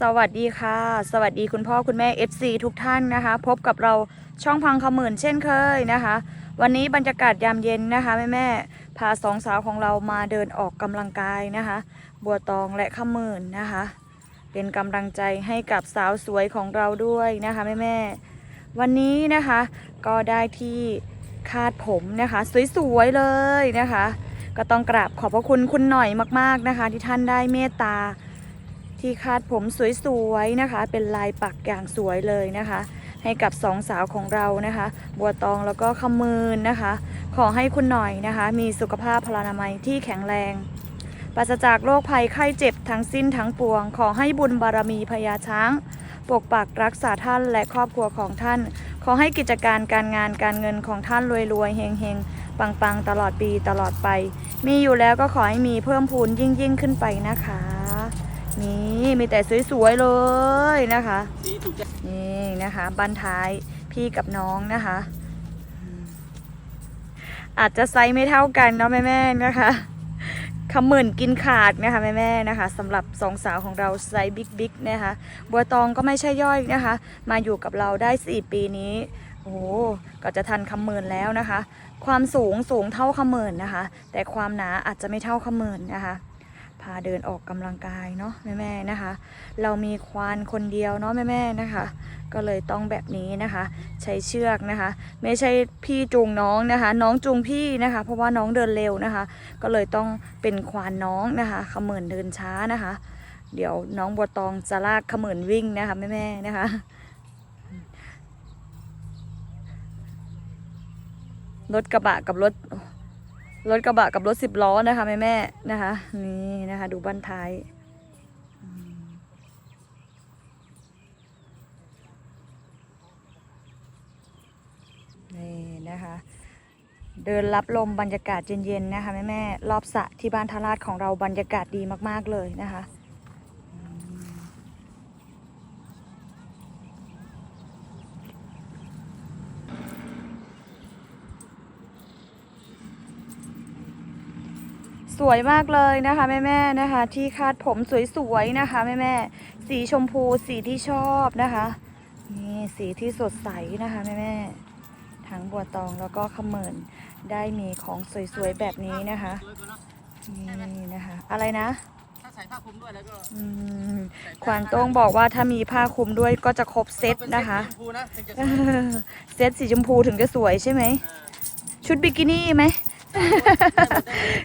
สวัสดีค่ะ สวัสดีคุณพ่อคุณแม่ FC ทุกท่านนะคะ พบกับเราช่องพังขมื่นเช่นเคยนะคะ วันนี้บรรยากาศยามเย็นนะคะแม่แม่พาสองสาวของเรามาเดินออกกำลังกายนะคะ บัวตองและขมื่นนะคะ เป็นกำลังใจให้กับสาวสวยของเราด้วยนะคะแม่แม่วันนี้นะคะก็ได้ที่คาดผมนะคะ สวยๆเลยนะคะ ก็ต้องกราบขอบพระคุณคุณหน่อยมาก ๆนะคะ ที่ท่านได้เมตตา ที่คาดผมสวยๆนะคะ เป็นลายปักอย่างสวยเลยนะคะ ให้กับสองสาวของเรานะคะ บัวตองแล้วก็ขมืนนะคะ ขอให้คุณหน่อยนะคะ มีสุขภาพพลานามัยที่แข็งแรงปราศจากโรคภัยไข้เจ็บทั้งสิ้นทั้งปวง ขอให้บุญบารมีพญาช้าง ปกปักรักษาท่านและครอบครัวของท่าน ขอให้กิจการการงานการเงินของท่านรวยๆเฮงๆ ปังๆ ตลอดปีตลอดไป มีอยู่แล้วก็ขอให้มีเพิ่มพูนยิ่งๆ ขึ้นไปนะคะ นี่มีแต่สวยๆเลยนะคะนี่นะคะบันท้ายพี่กับน้องนะคะ อาจจะไซส์ไม่เท่ากันเนาะแม่ๆนะคะขมื่นกินขาดนะคะแม่ๆนะคะสำหรับสองสาวของเราไซส์บิ๊กๆนะคะบัวตองก็ไม่ใช่ย่อยนะคะ มาอยู่กับเราได้ 4 ปีนี้โอ้ก็จะทันคำหมื่นแล้วนะคะ ความสูงสูงเท่าคำหมื่นนะคะ แต่ความหนาอาจจะไม่เท่าคำหมื่นนะคะ พาเดินออกกำลังกายเนาะแม่ๆนะคะ เรามีควานคนเดียวเนาะแม่ๆนะคะ ก็เลยต้องแบบนี้นะคะ ใช้เชือกนะคะ ไม่ใช่พี่จูงน้องนะคะ น้องจูงพี่นะคะ เพราะว่าน้องเดินเร็วนะคะ ก็เลยต้องเป็นควานน้องนะคะขมื่นเดินช้านะคะ เดี๋ยวน้องบัวตองจะลากขมื่นวิ่งนะคะแม่ๆนะคะรถกระบะกับรถ รถกระบะกับรถสิบล้อนะคะแม่แม่นะคะ นี่นะคะ ดูบ้านท้ายนี่นะคะ เดินรับลมบรรยากาศเย็นๆนะคะแม่แม่รอบสะที่บ้านทาราชของเราบรรยากาศดีมากๆเลยนะคะ สวยมากเลยนะคะแม่แม่ๆนะคะ ที่คาดผมสวยๆนะคะแม่แม่ๆสีชมพูสีที่ชอบนะคะนี่สีที่สดใสนะคะแม่แม่ๆทั้งบัวตองแล้วก็ขมเมินได้มีของสวยๆแบบนี้นะคะสวยกว่าเนาะนี่นะคะ อะไรนะถ้าใส่ผ้าคลุมด้วยแล้วก็อืมควานโต้งบอกว่าถ้ามีผ้าคลุมด้วยก็จะครบเซตนะคะเป็นเซ็ตสีชมพูนะถึงจะสเอวยอเซตสีชมพูถึงจะสวยใช่ไหมชุดบิกินี่ไหม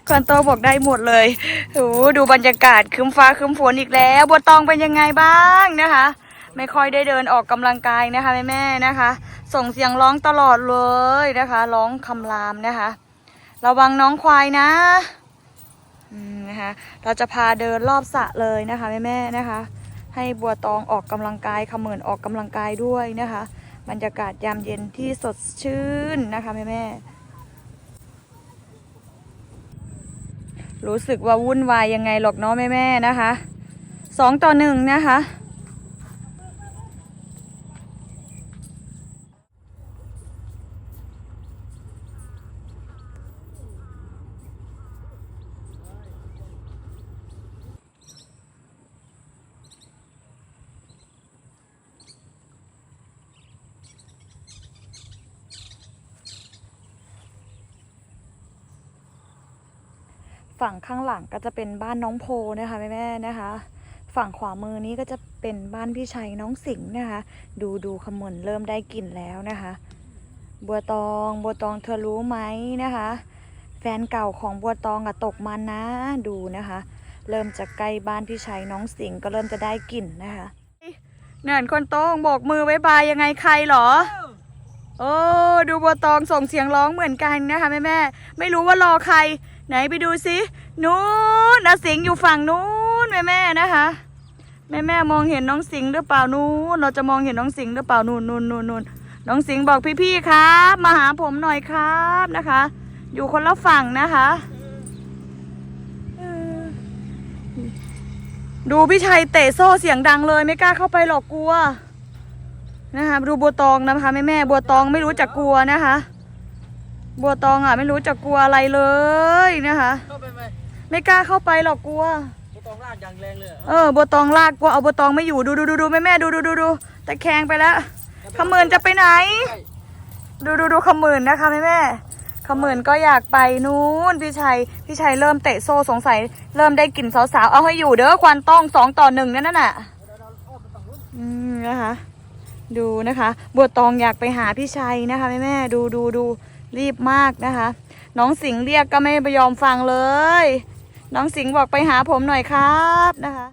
คอนโตบอกได้หมดเลยโอ้ดูบรรยากาศคืมฟ้าคืมฝนอีกแล้ว บัวตองเป็นยังไงบ้างนะคะ ไม่ค่อยได้เดินออกกำลังกายนะคะแม่แม่ๆนะคะ ส่งเสียงร้องตลอดเลยนะคะ ร้องคำรามนะคะ ระวังน้องควายนะนะคะเราจะพาเดินรอบสระเลยนะคะแม่แม่ๆนะคะ ให้บัวตองออกกำลังกายขมือนออกกำลังกายด้วยนะคะ บรรยากาศยามเย็นที่สดชื่นนะคะแม่แม่ๆ รู้สึกว่าวุ่นวายยังไงหรอกเนาะแม่แม่ๆนะคะสองต่อหนึ่งนะคะ ฝั่งข้างหลังก็จะเป็นบ้านน้องโพนะคะแม่แม่นะคะ ฝั่งขวามือนี้ก็จะเป็นบ้านพี่ชัยน้องสิงห์นะคะ ดูดูขมนเริ่มได้กลิ่นแล้วนะคะ บัวตองบัวตองเธอรู้ไหมนะคะ แฟนเก่าของบัวตองอะตกมันนะดูนะคะ เริ่มจะใกล้บ้านพี่ชัยน้องสิงห์ก็เริ่มจะได้กลิ่นนะคะเนินคนโต้งโบกมือไว้บายยังไงใครเหรอ โอ้ ดูบัวตองส่งเสียงร้องเหมือนกันนะคะแม่แม่ไม่รู้ว่ารอใคร ไหนไปดูสินู้นอาสิงอยู่ฝั่งนู้นแม่แม่นะคะแม่แม่มองเห็นน้องสิงหรือเปล่านู้นเราจะมองเห็นน้องสิงหรือเปล่านู่นนู่นนู่นนู่นน้องสิงบอกพี่ๆครับ มาหาผมหน่อยครับนะคะ อยู่คนละฝั่งนะคะดูพี่ชัยเตะโซ่เสียงดังเลยไม่กล้าเข้าไปหรอกกลัว นะคะดูบัวตองนะคะแม่แม่ๆบัวตองไม่รู้จักกลัวนะคะ บัวตองอะไม่รู้จักกลัวอะไรเลยนะคะ เข้าไปไหมไม่กล้าเข้าไปหรอกกลัวไม่ต้องตองลากอย่างแรงเลยเออบัวตองลากกลัวเอาบัวตองไม่อยู่ดูดูดูดูแม่แม่ดูดูดูดูตะแคงไปแล้วขมื่นจะไปไหนดูดูดูขมื่นนะคะแม่แม่ขมื่นก็อยากไปนู้นพี่ชัยพี่ชัยเริ่มเตะโซ่สงสัย เริ่มได้กลิ่นสาวๆเอาให้อยู่เด้อควันต้องสองต่อหนึ่งนั่นน่ะอืมนะคะ ดูนะคะบัวตองอยากไปหาพี่ชัยนะคะแม่แม่ดูดูดูรีบมากนะคะ น้องสิงห์เรียกก็ไม่ยอมฟังเลย น้องสิงห์บอกไปหาผมหน่อยครับนะคะ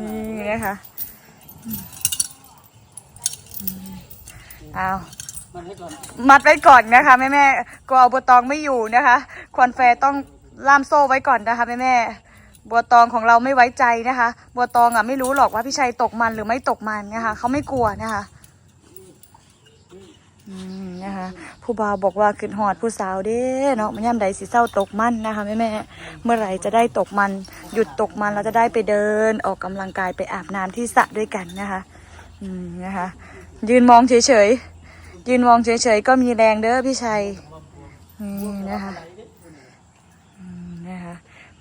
นี่นะคะเอามันให้ก่อนมัดไว้ก่อนนะคะแม่แม่กลัวบัวตองไม่อยู่นะคะ ควันแฟต้องล่ามโซ่ไว้ก่อนนะคะแม่แม่ บัวตองของเราไม่ไว้ใจนะคะ บัวตองอะไม่รู้หรอกว่าพี่ชัยตกมันหรือไม่ตกมันนะคะเขาไม่กลัวนะคะอืมนะคะผู้บ่าวบอกว่าขึ้นหอดผู้สาวเด้เนาะมันย่ำใดสิเศร้าตกมันนะคะแม่แม่เมื่อไหร่จะได้ตกมัน หยุดตกมันเราจะได้ไปเดิน ออกกำลังกายไปอาบน้ำที่สระด้วยกันนะคะ อืมนะคะ ยืนมองเฉยๆยืนมองเฉยๆก็มีแรงเด้อพี่ชัยนี่นะคะ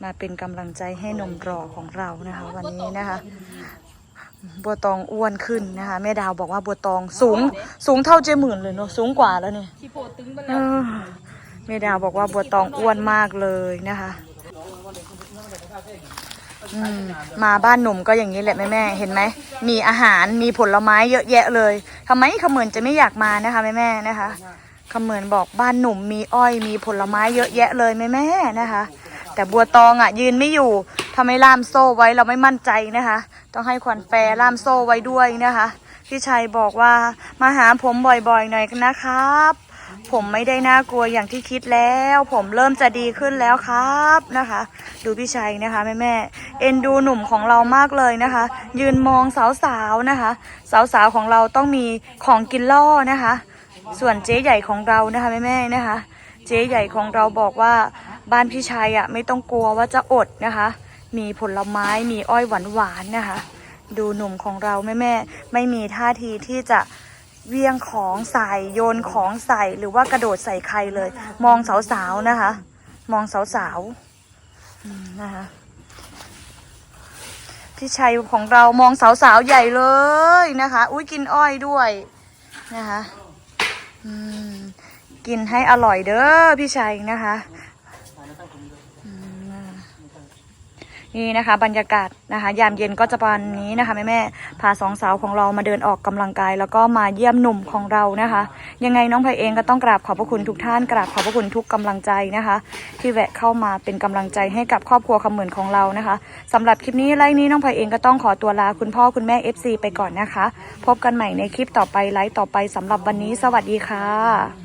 มาเป็นกำลังใจให้นมรอของเรานะคะ วันนี้นะคะ บัวตองอ้วนขึ้นนะคะ แม่ดาวบอกว่าบัวตองสูง สูงเท่าเจหมื่นเลยเนาะสูงกว่าแล้วเนี่ยเอแล้วอแม่ดาวบอกว่าบัวตองอ้วนมากเลยนะคะมมาบ้านหนุ่มก็อย่างนี้แหละแม่แม่เห็นไหม มีอาหารมีผลไม้เยอะแยะเลยทำไมขมื่นจะไม่อยากมานะคะแม่แม่นะคะขมื่นบอกบ้านหนุ่มมีอ้อยมีผลไม้เยอะแยะเลยแม่แม่นะคะ แต่บัวตองอะ ยืนไม่อยู่ทำไมล่ามโซ่ไว้เราไม่มั่นใจนะคะ ต้องให้ขวัญแฟร์ล่ามโซ่ไว้ด้วยนะคะพี่ชัยบอกว่ามาหาผมบ่อยๆหน่อยนะครับ ผมไม่ได้น่ากลัวอย่างที่คิดแล้ว ผมเริ่มจะดีขึ้นแล้วครับนะคะ ดูพี่ชัยนะคะแม่แม่เอ็นดูหนุ่มของเรามากเลยนะคะ ยืนมองสาวๆนะคะ สาวๆของเราต้องมีของกินล่อนะคะ ส่วนเจ๊ใหญ่ของเรานะคะแม่แม่นะคะ เจ๊ใหญ่ของเราบอกว่า บ้านพี่ชัยอะไม่ต้องกลัวว่าจะอดนะคะ มีผลไม้มีอ้อยหวานๆนะคะ ดูหนุ่มของเราแม่แม่ไม่มีท่าทีที่จะเวียงของใส่โยนของใส่หรือว่ากระโดดใส่ใครเลย มองสาวๆนะคะ มองสาวๆนะคะพี่ชัยของเรามองสาวๆใหญ่เลยนะคะ อุ้ยกินอ้อยด้วยนะคะอืมกินให้อร่อยเด้อพี่ชัยนะคะอืม นี่นะคะ บรรยากาศนะคะ ยามเย็นก็จะประมาณนี้นะคะแม่แม่พาสองสาวของเรามาเดินออกกำลังกาย แล้วก็มาเยี่ยมหนุ่มของเรานะคะ ยังไงน้องไพเองก็ต้องกราบขอบพระคุณทุกท่านกราบขอบพระคุณทุกกำลังใจนะคะ ที่แวะเข้ามาเป็นกำลังใจให้กับครอบครัวคำเหมือนของเรานะคะสำหรับคลิปนี้ไลฟ์นี้น้องไพเองก็ต้องขอตัวลาคุณพ่อคุณแม่ FC ไปก่อนนะคะ พบกันใหม่ในคลิปต่อไปไลฟ์ต่อไปสำหรับวันนี้ สวัสดีค่ะ